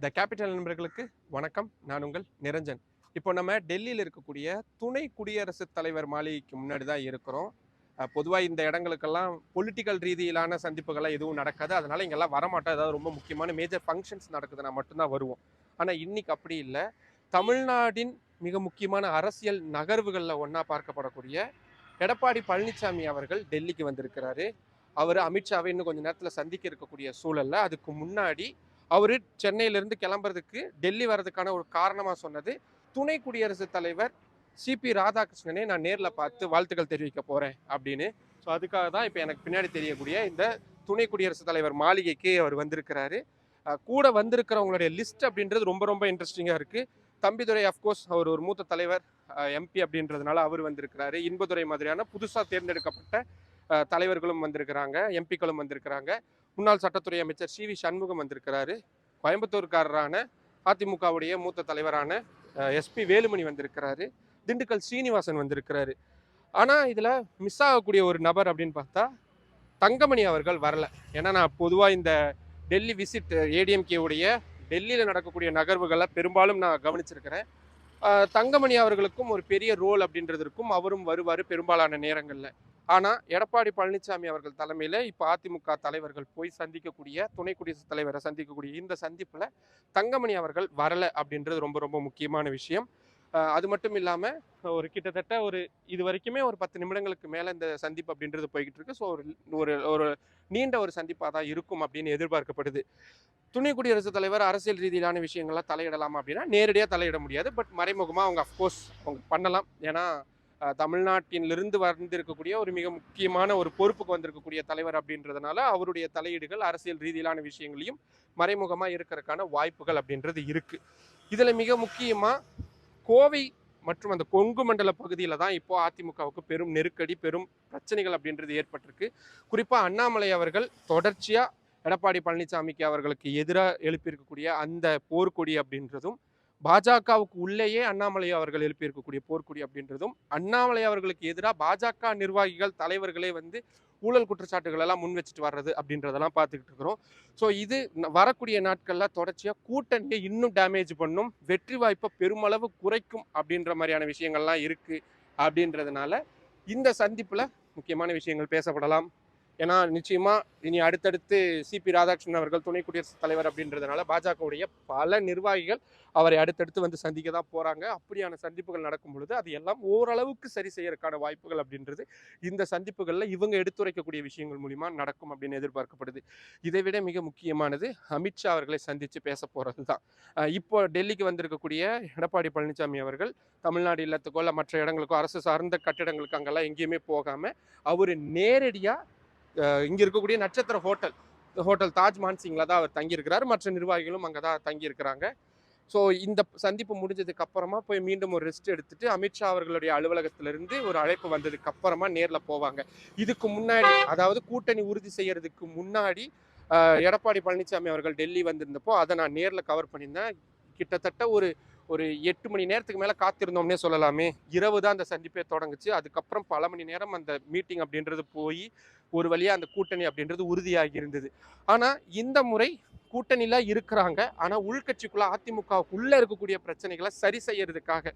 The capital நண்பர்களுக்கு வணக்கம். நான் உங்கள் நிரஞ்சன். இப்போ நம்ம டெல்லியில் இருக்கக்கூடிய துணை குடியரசுத் தலைவர் மாளிகைக்கு முன்னாடி தான் இருக்கிறோம். பொதுவாக இந்த இடங்களுக்கெல்லாம் பொலிட்டிக்கல் ரீதியிலான சந்திப்புகள்லாம் எதுவும் நடக்காது. அதனால் இங்கெல்லாம் வரமாட்டோம். ஏதாவது ரொம்ப முக்கியமான மேஜர் ஃபங்க்ஷன்ஸ் நடக்குதுன்னா மட்டும்தான் வருவோம். ஆனால் இன்றைக்கி அப்படி இல்லை. தமிழ்நாட்டின் மிக முக்கியமான அரசியல் நகர்வுகளில் ஒன்றா பார்க்கப்படக்கூடிய எடப்பாடி பழனிசாமி அவர்கள் டெல்லிக்கு வந்திருக்கிறாரு. அவர் அமித்ஷாவை இன்னும் கொஞ்சம் நேரத்தில் சந்திக்க இருக்கக்கூடிய சூழல்ல அதுக்கு முன்னாடி அவர் சென்னையிலிருந்து கிளம்புறதுக்கு டெல்லி வர்றதுக்கான ஒரு காரணமாக சொன்னது. துணை குடியரசுத் தலைவர் சிபி ராதாகிருஷ்ணனை நான் நேரில் பார்த்து வாழ்த்துக்கள் தெரிவிக்க போகிறேன் அப்படின்னு. ஸோ அதுக்காக தான் இப்போ எனக்கு பின்னாடி தெரியக்கூடிய இந்த துணை குடியரசுத் தலைவர் மாளிகைக்கு அவர் வந்திருக்கிறாரு. கூட வந்திருக்கிறவங்களுடைய லிஸ்ட் அப்படின்றது ரொம்ப ரொம்ப இன்ட்ரெஸ்டிங்காக இருக்குது தம்பிதுரை அஃப்கோர்ஸ் அவர் ஒரு மூத்த தலைவர் எம்பி அப்படின்றதுனால அவர் வந்திருக்கிறாரு. இன்பதுரை மாதிரியான புதுசாக தேர்ந்தெடுக்கப்பட்ட தலைவர்களும் வந்திருக்கிறாங்க எம்பிக்களும் வந்திருக்கிறாங்க. முன்னாள் சட்டத்துறை அமைச்சர் சி வி சண்முகம் வந்திருக்கிறாரு. கோயம்புத்தூர்காரரான அதிமுகவுடைய மூத்த தலைவரான எஸ்பி வேலுமணி வந்திருக்கிறாரு. திண்டுக்கல் சீனிவாசன் வந்திருக்கிறாரு. ஆனால் இதில் மிஸ் ஆகக்கூடிய ஒரு நபர் அப்படின்னு பார்த்தா தங்கமணி அவர்கள் வரலை. ஏன்னா நான் பொதுவாக இந்த டெல்லி விசிட் ஏடிஎம்கே உடைய டெல்லியில் நடக்கக்கூடிய நகர்வுகளை பெரும்பாலும் நான் கவனிச்சிருக்கிறேன். தங்கமணி அவர்களுக்கும் ஒரு பெரிய ரோல் அப்படின்றது இருக்கும் அவரும் வருவார் பெரும்பாலான நேரங்களில். ஆனால் எடப்பாடி பழனிசாமி அவர்கள் தலைமையில் இப்போ அதிமுக தலைவர்கள் போய் சந்திக்கக்கூடிய துணை குடியரசுத் தலைவரை சந்திக்கக்கூடிய இந்த சந்திப்பில் தங்கமணி அவர்கள் வரலை அப்படின்றது ரொம்ப ரொம்ப முக்கியமான விஷயம். அது மட்டும் இல்லாமல் ஒரு கிட்டத்தட்ட ஒரு இது வரைக்குமே ஒரு பத்து நிமிடங்களுக்கு மேலே இந்த சந்திப்பு அப்படின்றது போய்கிட்டு இருக்கு. ஸோ ஒரு ஒரு நீண்ட ஒரு சந்திப்பாக தான் இருக்கும் அப்படின்னு எதிர்பார்க்கப்படுது. துணை குடியரசுத் தலைவர் அரசியல் ரீதியிலான விஷயங்கள்லாம் தலையிடலாமா அப்படின்னா நேரடியாக தலையிட முடியாது. பட் மறைமுகமாக அவங்க அஃப்கோர்ஸ் அவங்க பண்ணலாம். ஏன்னா தமிழ்நாட்டிலிருந்து வந்திருக்கக்கூடிய ஒரு மிக முக்கியமான ஒரு பொறுப்புக்கு வந்திருக்கக்கூடிய தலைவர் அப்படின்றதுனால அவருடைய தலையீடுகள் அரசியல் ரீதியிலான விஷயங்களையும் மறைமுகமாக இருக்கிறதுக்கான வாய்ப்புகள் அப்படின்றது இருக்குது இதில் மிக முக்கியமாக கோவை மற்றும் அந்த கொங்கு மண்டல பகுதியில் தான் இப்போது அதிமுகவுக்கு பெரும் நெருக்கடி பெரும் பிரச்சனைகள் அப்படின்றது ஏற்பட்டிருக்கு. குறிப்பாக அண்ணாமலை அவர்கள் தொடர்ச்சியாக எடப்பாடி பழனிசாமிக்கு அவர்களுக்கு எதிராக எழுப்பியிருக்கக்கூடிய அந்த போர்க்கொடி அப்படின்றதும் பாஜகவுக்கு உள்ளேயே அண்ணாமலை அவர்கள் எழுப்பியிருக்கக்கூடிய போர்க்குடி அப்படின்றதும் அண்ணாமலை அவர்களுக்கு எதிராக பாஜக நிர்வாகிகள் தலைவர்களே வந்து ஊழல் குற்றச்சாட்டுகள் எல்லாம் முன் வச்சுட்டு வர்றது அப்படின்றதெல்லாம் பார்த்துக்கிட்டு இருக்கிறோம். ஸோ இது வரக்கூடிய நாட்களில் தொடர்ச்சியாக கூட்டணியை இன்னும் டேமேஜ் பண்ணும் வெற்றி வாய்ப்பை பெருமளவு குறைக்கும் அப்படின்ற மாதிரியான விஷயங்கள்லாம் இருக்குது அப்படின்றதுனால இந்த சந்திப்பில் முக்கியமான விஷயங்கள் பேசப்படலாம். ஏன்னா நிச்சயமா இனி அடுத்தடுத்து சிபி ராதாகிருஷ்ணன் அவர்கள் துணை குடியரசுத் தலைவர் அப்படின்றதுனால பாஜகவுடைய பல நிர்வாகிகள் அவரை அடுத்தடுத்து வந்து சந்திக்க தான் போறாங்க. அப்படியான சந்திப்புகள் நடக்கும் பொழுது அது எல்லாம் ஓரளவுக்கு சரி செய்யறதுக்கான வாய்ப்புகள் அப்படின்றது இந்த சந்திப்புகளில் இவங்க எடுத்துரைக்கக்கூடிய விஷயங்கள் மூலிமா நடக்கும் அப்படின்னு எதிர்பார்க்கப்படுது. இதை விட மிக முக்கியமானது அமித்ஷா அவர்களை சந்தித்து பேச போகிறது தான். இப்போ டெல்லிக்கு வந்திருக்கக்கூடிய எடப்பாடி பழனிசாமி அவர்கள் தமிழ்நாடு இல்லத்துக்கோ இல்லை மற்ற இடங்களுக்கோ அரசு சார்ந்த கட்டிடங்களுக்கு அங்கெல்லாம் எங்கேயுமே போகாமல் அவர் நேரடியாக இங்கே இருக்கக்கூடிய நட்சத்திர ஹோட்டல் ஹோட்டல் தாஜ் மான்சிங்கில் தான் அவர் தங்கியிருக்கிறார். மற்ற நிர்வாகிகளும் அங்கே தான் தங்கியிருக்கிறாங்க. ஸோ இந்த சந்திப்பு முடிஞ்சதுக்கு அப்புறமா போய் மீண்டும் ஒரு ரெஸ்ட் எடுத்துட்டு அமித்ஷா அவர்களுடைய அலுவலகத்திலிருந்து ஒரு அழைப்பு வந்ததுக்கு அப்புறமா நேரில் போவாங்க. இதுக்கு முன்னாடி அதாவது கூட்டணி உறுதி செய்யறதுக்கு முன்னாடி எடப்பாடி பழனிசாமி அவர்கள் டெல்லி வந்திருந்தப்போ அதை நான் நேரில் கவர் பண்ணியிருந்தேன். கிட்டத்தட்ட ஒரு ஒரு எட்டு மணி நேரத்துக்கு மேலே காத்திருந்தோம்னே சொல்லலாமே. இரவு தான் அந்த சந்திப்பே தொடங்குச்சு. அதுக்கப்புறம் பல மணி நேரம் அந்த மீட்டிங் அப்படின்றது போய் ஒரு வழியாக அந்த கூட்டணி அப்படின்றது உறுதியாகி இருந்தது. ஆனால் இந்த முறை கூட்டணியில் இருக்கிறாங்க. ஆனால் உள்கட்சிக்குள்ளே அதிமுகவுக்குள்ளே இருக்கக்கூடிய பிரச்சனைகளை சரி செய்யறதுக்காக.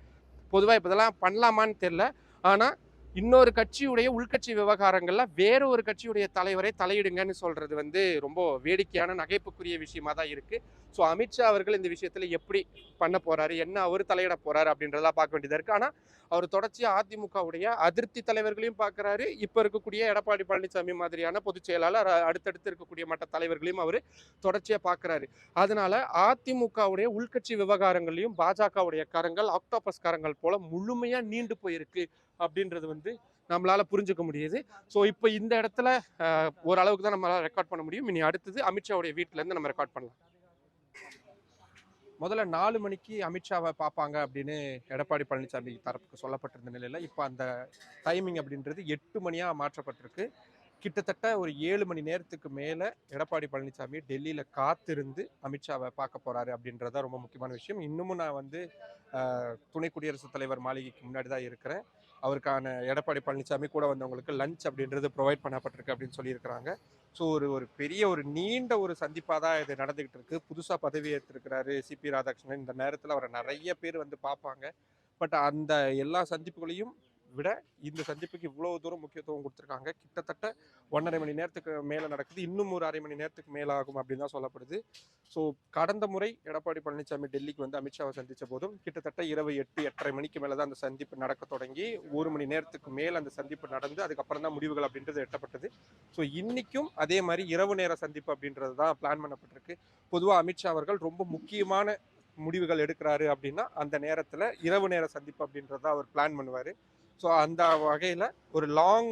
பொதுவாக இப்போதெல்லாம் பண்ணலாமான்னு தெரில ஆனால் இன்னொரு கட்சியுடைய உள்கட்சி விவகாரங்கள்ல வேற ஒரு கட்சியுடைய தலைவரை தலையிடுங்கன்னு சொல்றது வந்து ரொம்ப வேடிக்கையான நகைப்புக்குரிய விஷயமா தான் இருக்கு. ஸோ அமித்ஷா அவர்கள் இந்த விஷயத்துல எப்படி பண்ண போறாரு என்ன அவர் தலையிட போறாரு அப்படின்றதெல்லாம் பார்க்க வேண்டியதா இருக்கு. ஆனா அவர் தொடர்ச்சியா அதிமுகவுடைய அதிருப்தி தலைவர்களையும் பார்க்குறாரு. இப்போ இருக்கக்கூடிய எடப்பாடி பழனிசாமி மாதிரியான பொதுச் செயலாளர் அடுத்தடுத்து இருக்கக்கூடிய மற்ற தலைவர்களையும் அவர் தொடர்ச்சியா பார்க்குறாரு. அதனால அதிமுகவுடைய உள்கட்சி விவகாரங்களையும் பாஜகவுடைய கரங்கள் ஆக்டோபஸ் கரங்கள் போல முழுமையா நீண்டு போயிருக்கு. அப்படின்றது வந்து நம்மளால் புரிஞ்சுக்க முடியுது. ஸோ இப்போ இந்த இடத்துல ஓரளவுக்கு தான் நம்மளால் ரெக்கார்ட் பண்ண முடியும். இனி அடுத்தது அமித்ஷாவுடைய வீட்டிலேருந்து நம்ம ரெக்கார்ட் பண்ணலாம். முதல்ல நாலு மணிக்கு அமித்ஷாவை பார்ப்பாங்க அப்படின்னு எடப்பாடி பழனிசாமி தரப்புக்கு சொல்லப்பட்டிருந்த நிலையில் இப்போ அந்த டைமிங் அப்படின்றது எட்டு மணியாக மாற்றப்பட்டிருக்கு. கிட்டத்தட்ட ஒரு ஏழு மணி நேரத்துக்கு மேலே எடப்பாடி பழனிசாமி டெல்லியில் காத்திருந்து அமித்ஷாவை பார்க்க போகிறாரு அப்படின்றது தான் ரொம்ப முக்கியமான விஷயம். இன்னமும் நான் வந்து துணை குடியரசுத் தலைவர் மாளிகைக்கு முன்னாடி தான் இருக்கிறேன். அவருக்கான எடப்பாடி பழனிசாமி கூட வந்தவங்களுக்கு லஞ்ச் அப்படின்றது ப்ரொவைட் பண்ணப்பட்டிருக்கு அப்படின்னு சொல்லியிருக்கிறாங்க. ஸோ ஒரு ஒரு பெரிய ஒரு நீண்ட ஒரு சந்திப்பாக தான் இது நடந்துக்கிட்டு இருக்கு. புதுசாக பதவி ஏற்றிருக்கிறாரு சிபி ராதாகிருஷ்ணன். இந்த நேரத்தில் அவரை நிறைய பேர் வந்து பார்ப்பாங்க. பட் அந்த எல்லா சந்திப்புகளையும் விட இந்த சந்திப்புக்கு இவ்வளோ தூரம் முக்கியத்துவம் கொடுத்துருக்காங்க. கிட்டத்தட்ட ஒன்றரை மணி நேரத்துக்கு மேலே நடக்குது. இன்னும் ஒரு அரை மணி நேரத்துக்கு மேலே ஆகும் அப்படின்னு தான் சொல்லப்படுது. ஸோ கடந்த முறை எடப்பாடி பழனிசாமி டெல்லிக்கு வந்து அமித்ஷாவை சந்தித்த போதும் கிட்டத்தட்ட இரவு எட்டு எட்டரை மணிக்கு மேலே தான் அந்த சந்திப்பு நடக்க தொடங்கி ஒரு மணி நேரத்துக்கு மேல் அந்த சந்திப்பு நடந்து அதுக்கப்புறம் தான் முடிவுகள் அப்படின்றது எட்டப்பட்டது. ஸோ இன்றைக்கும் அதே மாதிரி இரவு நேர சந்திப்பு அப்படின்றது தான் பிளான் பண்ணப்பட்டிருக்கு. பொதுவாக அமித்ஷா அவர்கள் ரொம்ப முக்கியமான முடிவுகள் எடுக்கிறாரு அப்படின்னா அந்த நேரத்தில் இரவு நேர சந்திப்பு அப்படின்றத அவர் பிளான் பண்ணுவார். ஸோ அந்த வகையில் ஒரு லாங்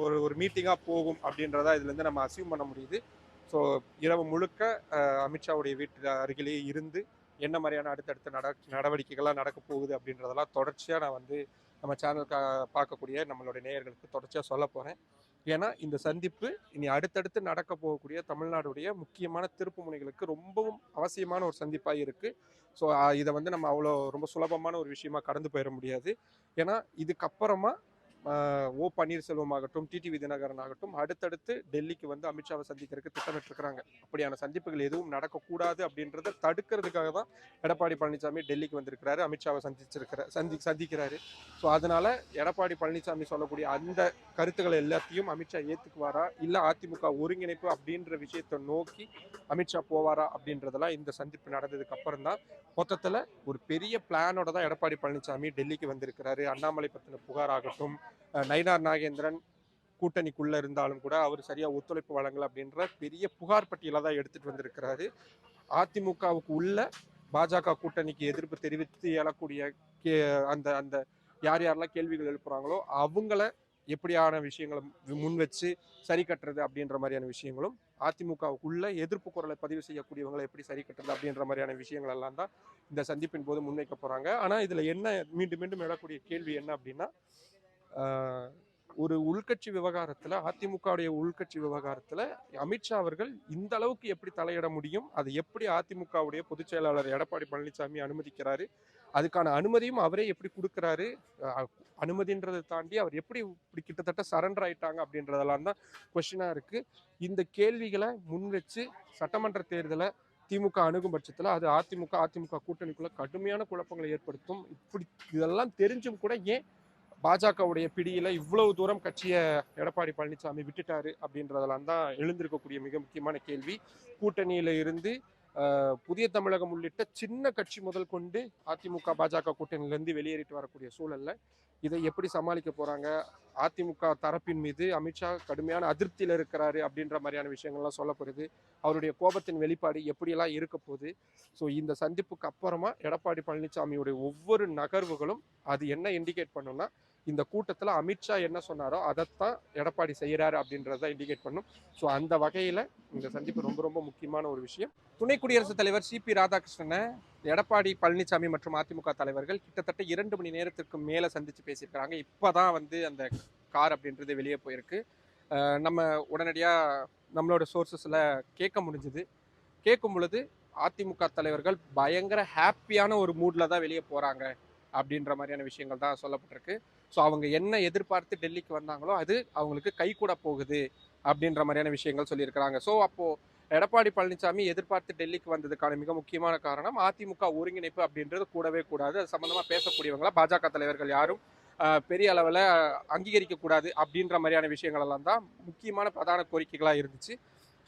ஒரு ஒரு மீட்டிங்காக போகும் அப்படின்றத இதுலேருந்து நம்ம அசீவ் பண்ண முடியுது. ஸோ இரவு முழுக்க அமித்ஷாவுடைய வீட்டு அருகிலேயே இருந்து என்ன மாதிரியான அடுத்தடுத்த நட நடவடிக்கைகள்லாம் நடக்க போகுது அப்படின்றதெல்லாம் தொடர்ச்சியாக நான் வந்து நம்ம சேனலுக்கு பார்க்கக்கூடிய நம்மளுடைய நேயர்களுக்கு தொடர்ச்சியாக சொல்ல போகிறேன் ஏன்னா இந்த சந்திப்பு இனி அடுத்தடுத்து நடக்க போகக்கூடிய தமிழ்நாடுடைய முக்கியமான திருப்பு முனைகளுக்கு ரொம்பவும் அவசியமான ஒரு சந்திப்பாக இருக்குது ஸோ இதை வந்து நம்ம அவ்வளோ ரொம்ப சுலபமான ஒரு விஷயமா கடந்து போயிட முடியாது. ஏன்னா இதுக்கப்புறமா ஓ பன்னீர்செல்வம் ஆகட்டும் டிடிவி தினகரன் ஆகட்டும் அடுத்தடுத்து டெல்லிக்கு வந்து அமித்ஷாவை சந்திக்கிறதுக்கு திட்டமிட்டிருக்கிறாங்க. அப்படியான சந்திப்புகள் எதுவும் நடக்கக்கூடாது அப்படின்றத தடுக்கிறதுக்காக தான் எடப்பாடி பழனிசாமி டெல்லிக்கு வந்திருக்கிறாரு அமித்ஷாவை சந்திச்சிருக்கிற சந்தி சந்திக்கிறாரு. ஸோ அதனால எடப்பாடி பழனிசாமி சொல்லக்கூடிய அந்த கருத்துக்களை எல்லாத்தையும் அமித்ஷா ஏற்றுக்குவாரா இல்லை அதிமுக ஒருங்கிணைப்பு அப்படின்ற விஷயத்தை நோக்கி அமித்ஷா போவாரா? அப்படின்றதெல்லாம் இந்த சந்திப்பு நடந்ததுக்கு அப்புறம் தான் மொத்தத்தில் ஒரு பெரிய பிளானோட தான் எடப்பாடி பழனிசாமி டெல்லிக்கு வந்திருக்கிறாரு. அண்ணாமலை பற்றின புகார் ஆகட்டும் நயினார் நாகேந்திரன் கூட்டணிக்குள்ள இருந்தாலும் கூட அவர் சரியா ஒத்துழைப்பு வழங்கல அப்படின்ற பெரிய புகார் பட்டியலை தான் எடுத்துட்டு வந்திருக்கிறாரு. அதிமுகவுக்கு உள்ள பாஜக கூட்டணிக்கு எதிர்ப்பு தெரிவித்து எழக்கூடிய கே அந்த அந்த யார் யாரெல்லாம் கேள்விகள் எழுப்புறாங்களோ அவங்கள எப்படியான விஷயங்களை முன் வச்சு சரி கட்டுறது அப்படின்ற மாதிரியான விஷயங்களும் அதிமுகவுக்குள்ள எதிர்ப்பு குரலை பதிவு செய்யக்கூடியவங்களை எப்படி சரி கட்டுறது அப்படின்ற மாதிரியான விஷயங்கள் எல்லாம் தான் இந்த சந்திப்பின் போது முன்வைக்க போறாங்க. ஆனா இதுல என்ன மீண்டும் மீண்டும் எழக்கூடிய கேள்வி என்ன அப்படின்னா ஒரு உள்கட்சி விவகாரத்தில் அதிமுகவுடைய உள்கட்சி விவகாரத்தில் அமித்ஷா அவர்கள் இந்த அளவுக்கு எப்படி தலையிட முடியும்? அது எப்படி அதிமுகவுடைய பொதுச் செயலாளர் எடப்பாடி பழனிசாமி அனுமதிக்கிறாரு? அதுக்கான அனுமதியும் அவரே எப்படி கொடுக்குறாரு? அனுமதின்றதை தாண்டி அவர் எப்படி இப்படி கிட்டத்தட்ட சரண்டர் ஆயிட்டாங்க அப்படின்றதெல்லாம் தான் கொஸ்டினாக இருக்குது இந்த கேள்விகளை முன் வச்சு சட்டமன்ற தேர்தலை திமுக அணுகும் பட்சத்தில் அது அதிமுக அதிமுக கூட்டணிக்குள்ள கடுமையான குழப்பங்களை ஏற்படுத்தும். இப்படி இதெல்லாம் தெரிஞ்சும் கூட ஏன் பாஜகவுடைய பிடியில் இவ்வளவு தூரம் கட்சியை எடப்பாடி பழனிசாமி விட்டுட்டாரு அப்படின்றதெல்லாம் தான் எழுந்திருக்கக்கூடிய மிக முக்கியமான கேள்வி. கூட்டணியில் இருந்து புதிய தமிழகம் உள்ளிட்ட சின்ன கட்சி முதல் கொண்டு அதிமுக பாஜக கூட்டணியிலேருந்து வெளியேறிட்டு வரக்கூடிய சூழலில் இதை எப்படி சமாளிக்க போகிறாங்க அதிமுக தரப்பின் மீது அமித்ஷா கடுமையான அதிருப்தியில் இருக்கிறாரு அப்படின்ற மாதிரியான விஷயங்கள்லாம் சொல்லப்படுது அவருடைய கோபத்தின் வெளிப்பாடு எப்படியெல்லாம் இருக்க போகுது? ஸோ இந்த சந்திப்புக்கு அப்புறமா எடப்பாடி பழனிசாமியுடைய ஒவ்வொரு நகர்வுகளும் அது என்ன இண்டிகேட் பண்ணுன்னா இந்த கூட்டத்தில் அமித்ஷா என்ன சொன்னாரோ அதைத்தான் எடப்பாடி செய்கிறாரு அப்படின்றத இண்டிகேட் பண்ணும். ஸோ அந்த வகையில் இந்த சந்திப்பு ரொம்ப ரொம்ப முக்கியமான ஒரு விஷயம். துணை குடியரசுத் தலைவர் சிபி ராதாகிருஷ்ணனை எடப்பாடி பழனிசாமி மற்றும் அதிமுக தலைவர்கள் கிட்டத்தட்ட இரண்டு மணி நேரத்திற்கு மேலே சந்தித்து பேசியிருக்கிறாங்க. இப்போ தான் வந்து அந்த கார் அப்படின்றது வெளியே போயிருக்கு. நம்ம உடனடியாக நம்மளோட சோர்சஸில் கேட்க முடிஞ்சுது. கேட்கும் பொழுது அதிமுக தலைவர்கள் பயங்கர ஹாப்பியான ஒரு மூடில் தான் வெளியே போகிறாங்க அப்படின்ற மாதிரியான விஷயங்கள் தான் சொல்லப்பட்டிருக்கு. ஸோ அவங்க என்ன எதிர்பார்த்து டெல்லிக்கு வந்தாங்களோ அது அவங்களுக்கு கை கூட போகுது அப்படின்ற மாதிரியான விஷயங்கள் சொல்லியிருக்கிறாங்க. ஸோ அப்போது எடப்பாடி பழனிசாமி எதிர்பார்த்து டெல்லிக்கு வந்ததுக்கான மிக முக்கியமான காரணம் அதிமுக ஒருங்கிணைப்பு அப்படின்றது கூடவே கூடாது. அது சம்மந்தமாக பேசக்கூடியவங்களா பாஜக தலைவர்கள் யாரும் பெரிய அளவில் அங்கீகரிக்க கூடாது அப்படின்ற மாதிரியான விஷயங்கள் எல்லாம் தான் முக்கியமான பிரதான கோரிக்கைகளாக இருந்துச்சு.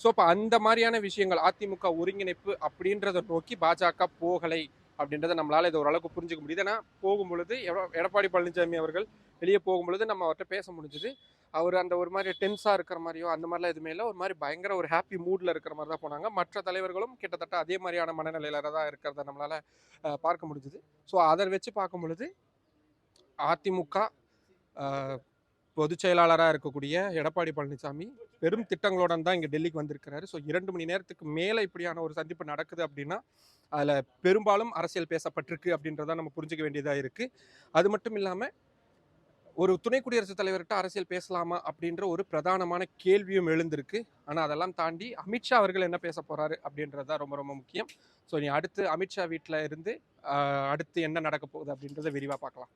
ஸோ இப்போ அந்த மாதிரியான விஷயங்கள் அதிமுக ஒருங்கிணைப்பு அப்படின்றத நோக்கி பாஜக போகலை. அப்படின்றத நம்மளால் இதை ஓரளவுக்கு புரிஞ்சுக்க முடியுது. ஏன்னா போகும் பொழுது எடப்பாடி பழனிசாமி அவர்கள் வெளியே போகும் பொழுது நம்ம அவர்கிட்ட பேச முடிஞ்சுது. அவர் அந்த ஒரு மாதிரி டென்ஸாக இருக்கிற மாதிரியோ அந்த மாதிரிலாம் எதுவுமே இல்லை. ஒரு மாதிரி பயங்கர ஒரு ஹாப்பி மூடில் இருக்கிற மாதிரி தான் போனாங்க. மற்ற தலைவர்களும் கிட்டத்தட்ட அதே மாதிரியான மனநிலையில தான் இருக்கிறத நம்மளால பார்க்க முடிஞ்சுது. ஸோ அதை வச்சு பார்க்கும் பொழுது அதிமுக பொதுச் செயலாளராக இருக்கக்கூடிய எடப்பாடி பழனிசாமி பெரும் திட்டங்களோட தான் இங்கே டெல்லிக்கு வந்திருக்கிறாரு. ஸோ இரண்டு மணி நேரத்துக்கு மேலே இப்படியான ஒரு சந்திப்பு நடக்குது அப்படின்னா அதில் பெரும்பாலும் அரசியல் பேசப்பட்டிருக்கு அப்படின்றத நம்ம புரிஞ்சுக்க வேண்டியதாக இருக்குது அது மட்டும் இல்லாமல் ஒரு துணை குடியரசுத் தலைவர்கிட்ட அரசியல் பேசலாமா அப்படின்ற ஒரு பிரதானமான கேள்வியும் எழுந்திருக்கு. ஆனால் அதெல்லாம் தாண்டி அமித்ஷா அவர்கள் என்ன பேச போகிறாரு அப்படின்றது தான் ரொம்ப ரொம்ப முக்கியம். ஸோ நீ அடுத்து அமித்ஷா வீட்டில் இருந்து அடுத்து என்ன நடக்க போகுது அப்படின்றத விரிவாக பார்க்கலாம்.